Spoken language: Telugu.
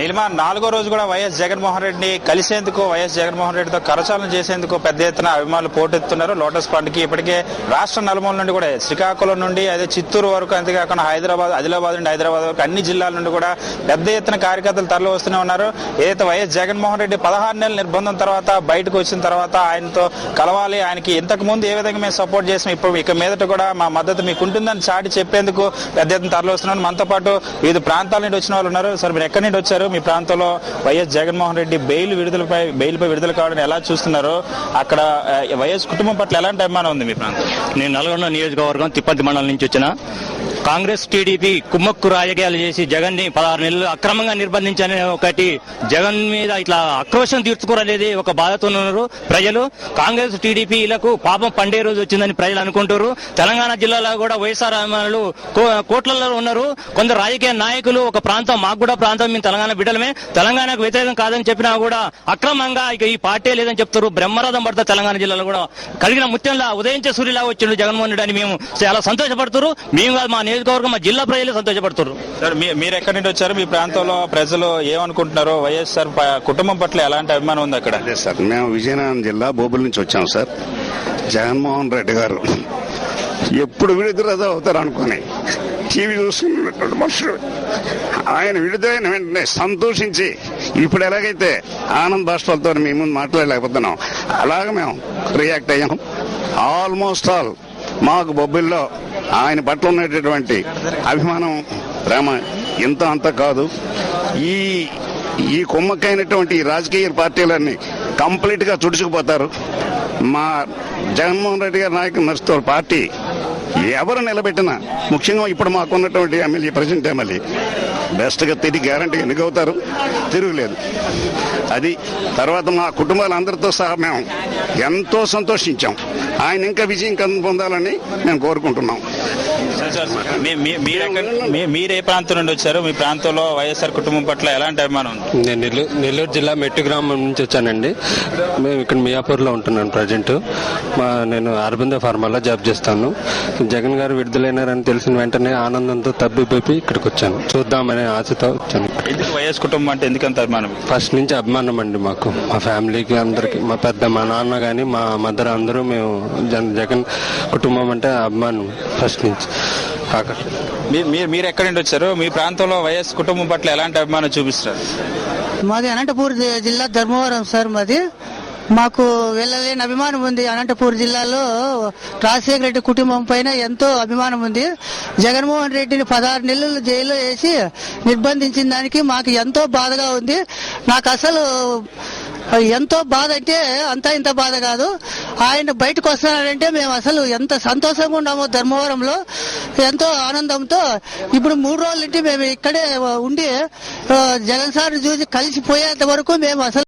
నిలిమ నాలుగో రోజు కూడా వైఎస్ జగన్మోహన్ రెడ్డిని కలిసేందుకు వైఎస్ జగన్మోహన్ రెడ్డితో కరచాలన చేసేందుకు పెద్ద ఎత్తున అభిమానులు పోటెత్తున్నారు. లోటస్ పాండ్కి ఇప్పటికే రాష్ట్ర నలుమూల నుండి కూడా శ్రీకాకుళం నుండి అదే చిత్తూరు వరకు అంతేకాకుండా హైదరాబాద్ ఆదిలాబాద్ నుండి హైదరాబాద్ వరకు అన్ని జిల్లాల నుండి కూడా పెద్ద ఎత్తున కార్యకర్తలు తరలి వస్తూనే ఉన్నారు. ఏదైతే వైఎస్ జగన్మోహన్ రెడ్డి పదహారు నెలల నిర్బంధం తర్వాత బయటకు వచ్చిన తర్వాత ఆయనతో కలవాలి ఆయనకి ఇంతకు ముందు ఏ విధంగా మేము సపోర్ట్ చేసాం ఇప్పుడు ఇక మీదట కూడా మా మద్దతు మీకు ఉంటుందని చాటి చెప్పేందుకు పెద్ద ఎత్తున తరలి వస్తున్నాను మనతో పాటు వివిధ ప్రాంతాల నుండి వచ్చిన వాళ్ళు ఉన్నారు. సార్ మీరు ఎక్కడి నుండి వచ్చారు? మీ ప్రాంతంలో వైఎస్ జగన్మోహన్ రెడ్డి బెయిల్ విడుదలపై బెయిల్పై విడుదల కావడం ఎలా చూస్తున్నారో అక్కడ వైఎస్ కుటుంబం పట్ల ఎలాంటి అభిమానం ఉంది మీ ప్రాంతం నేను నల్గొండ నియోజకవర్గం తిప్పంతి మండలం నుంచి వచ్చిన కాంగ్రెస్ టీడీపీ కుమ్మక్కు రాజకీయాలు చేసి జగన్ని పదహారు నెలలు అక్రమంగా నిర్బంధించని ఒకటి జగన్ మీద ఇట్లా ఆక్రోశం తీర్చుకోరనేది ఒక బాధతో ఉన్నారు ప్రజలు. కాంగ్రెస్ టీడీపీలకు పాపం పండే రోజు వచ్చిందని ప్రజలు అనుకుంటారు. తెలంగాణ జిల్లాలో కూడా వైఎస్ఆర్ అభిమానులు కోట్లలో ఉన్నారు. కొందరు రాజకీయ నాయకులు ఒక ప్రాంతం మాకు కూడా ప్రాంతం మేము తెలంగాణ బిడ్డలమే. తెలంగాణకు వ్యతిరేకం కాదని చెప్పినా కూడా అక్రమంగా ఇక ఈ పార్టీ లేదని చెప్తారు. బ్రహ్మరథం పడతా తెలంగాణ జిల్లాలో కూడా. కలిగిన ముత్యంలా ఉదయించే సూర్యులా వచ్చిండు జగన్మోహన్ రెడ్డి అని మేము చాలా సంతోషపడుతున్నారు మేము కాదు మా నియోజకవర్గం మా జిల్లా ప్రజలు సంతోషపడుతున్నారు. సార్ మీరు ఎక్కడి నుండి వచ్చారు? మీ ప్రాంతంలో ప్రజలు ఏమనుకుంటున్నారు వైఎస్ఆర్ కుటుంబం పట్ల ఎలాంటి అభిమానం ఉంది అక్కడ? అదే సార్ మేము విజయనగరం జిల్లా బోబుల నుంచి వచ్చాం సార్. జగన్మోహన్ రెడ్డి గారు ఎప్పుడు విడుదల అవుతారు అనుకుని టీవీ చూస్తున్నటువంటి మనుషులు. ఆయన విడుదలైన వెంటనే సంతోషించి ఇప్పుడు ఎలాగైతే ఆనంద్ బాష్పాలతో మీ ముందు మాట్లాడలేకపోతున్నాం అలాగే మేము రియాక్ట్ అయ్యాం. ఆల్మోస్ట్ ఆల్ మాకు బొబ్బిల్లో ఆయన పట్ల ఉన్నటువంటి అభిమానం ప్రేమ ఇంత అంత కాదు. ఈ ఈ కుమ్మక్కైనటువంటి రాజకీయ పార్టీలన్నీ కంప్లీట్గా చుడుచుకుపోతారు మా జగన్మోహన్ రెడ్డి గారి నాయకులు నడుస్తూ పార్టీ ఎవరు నిలబెట్టినా ముఖ్యంగా ఇప్పుడు మాకున్నటువంటి ఎమ్మెల్యే ప్రజెంట్ ఎమ్మెల్యే బెస్ట్గా తిరిగి గ్యారంటీ ఎన్నికవుతారు తిరుగులేదు. అది తర్వాత మా కుటుంబాలందరితో సహా మేము ఎంతో సంతోషించాం. ఆయన ఇంకా విజయం కన్- పొందాలని మేము కోరుకుంటున్నాం. మీరు ఏ ప్రాంతం నుండి వచ్చారు? మీ ప్రాంతంలో వైఎస్ఆర్ కుటుంబం పట్ల ఎలాంటి అభిమానం నేను నెల్లూరు నెల్లూరు జిల్లా మెట్టు గ్రామం నుంచి వచ్చానండి. మేము ఇక్కడ మియాపూర్లో ఉంటున్నాను ప్రజెంట్. మా నేను అరవింద ఫార్మాలో జాబ్ చేస్తాను. జగన్ గారు విడుదలైనారని తెలిసిన వెంటనే ఆనందంతో తబ్బిబ్బి ఇక్కడికి వచ్చాను. చూద్దామనే ఆశతో వచ్చాను. వైఎస్ కుటుంబం అంటే ఎందుకంత అభిమానం? ఫస్ట్ నుంచి అభిమానం అండి మాకు. మా ఫ్యామిలీకి అందరికి మా పెద్ద మా నాన్న కానీ మా మదర్ అందరూ మేము జగన్ కుటుంబం అంటే అభిమానం. ఫస్ట్ నుంచి. కాక మీ- మీరు మీరు ఎక్కడి నుండి వచ్చారు? మీ ప్రాంతంలో వైఎస్ కుటుంబం పట్ల ఎలాంటి అభిమానం చూపిస్తారు? మాది అనంతపూర్ జి- జిల్లా ధర్మవరం సార్ మాది. మాకు వెళ్ళలేని అభిమానం ఉంది. అనంతపూర్ జిల్లాలో రాజశేఖర రెడ్డి కుటుంబం పైన ఎంతో అభిమానం ఉంది. జగన్మోహన్ రెడ్డిని పదహారు నెలలు జైల్లో వేసి నిర్బంధించిన దానికి మాకు ఎంతో బాధగా ఉంది. నాకు అసలు ఎంతో బాధ అంటే అంతా ఇంత బాధ కాదు. ఆయన బయటకు వస్తున్నాడంటే మేము అసలు ఎంత సంతోషంగా ఉన్నామో ధర్మవరంలో ఎంతో ఆనందంతో. ఇప్పుడు మూడు రోజుల మేము ఇక్కడే ఉండి జగన్ సార్ చూసి కలిసిపోయేంత వరకు మేము అసలు